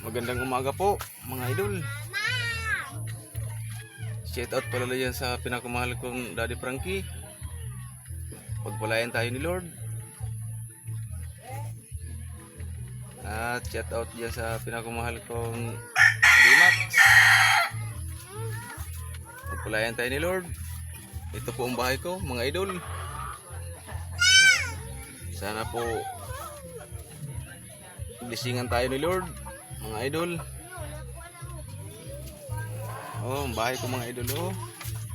Magandang umaga po, mga idol. Shout out pala yan sa pinakamahal kong Daddy Frankie. Pagpalayan tayo ni Lord. At shout out dyan sa pinakamahal kong D-Max. Pagpalayan tayo ni Lord. Ito po ang bahay ko, mga idol. Sana po blessingan tayo ni Lord, mga idol. Oh, ang bahay ko mga idol oh.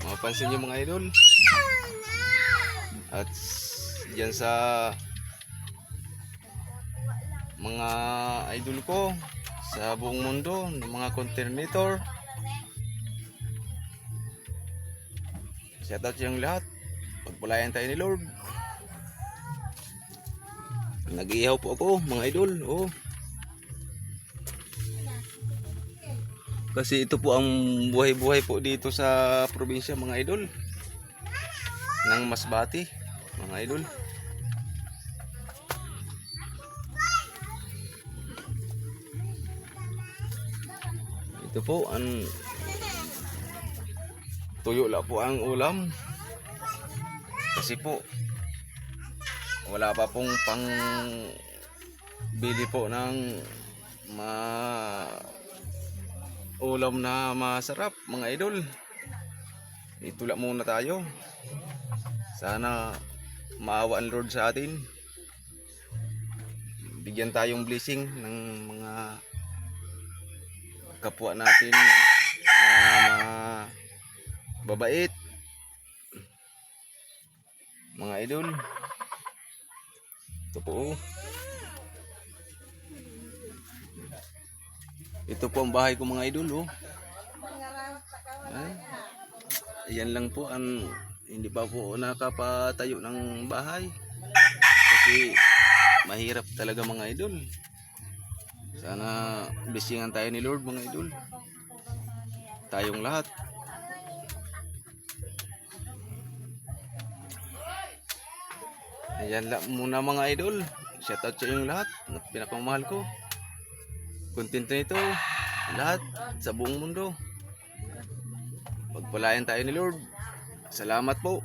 Mapapansin niyo mga idol. At diyan sa mga idol ko sa buong mundo, ng mga conternator. Shout out yung lahat. Pagpalayan tayo ni Lord. Nag-iihaw po ako, mga idol. Oh. Kasi ito po ang buhay-buhay po dito sa probinsya, mga idol. Ng Masbati, mga idol. Ito po ang tuyo lang po ang ulam. Kasi po wala pa pong pang bili po ng ma ulam na masarap mga idol. Ito lang muna tayo. Sana maawa ang Lord sa atin. Bigyan tayong blessing ng mga kapwa natin na babait mga idol. Ito po. Ito po ang bahay ko mga idol. Oh. Ay, Ayan lang po ang hindi pa po nakapatayo ng bahay. Kasi mahirap talaga mga idol. Sana blessingan tayo ni Lord mga idol. Tayong lahat. Ayan lang muna mga idol. Shoutout sa inyong lahat. na Pinakamahal ko. Content na ito. Lahat sa buong mundo. Pagpalayan tayo ni Lord. Salamat po.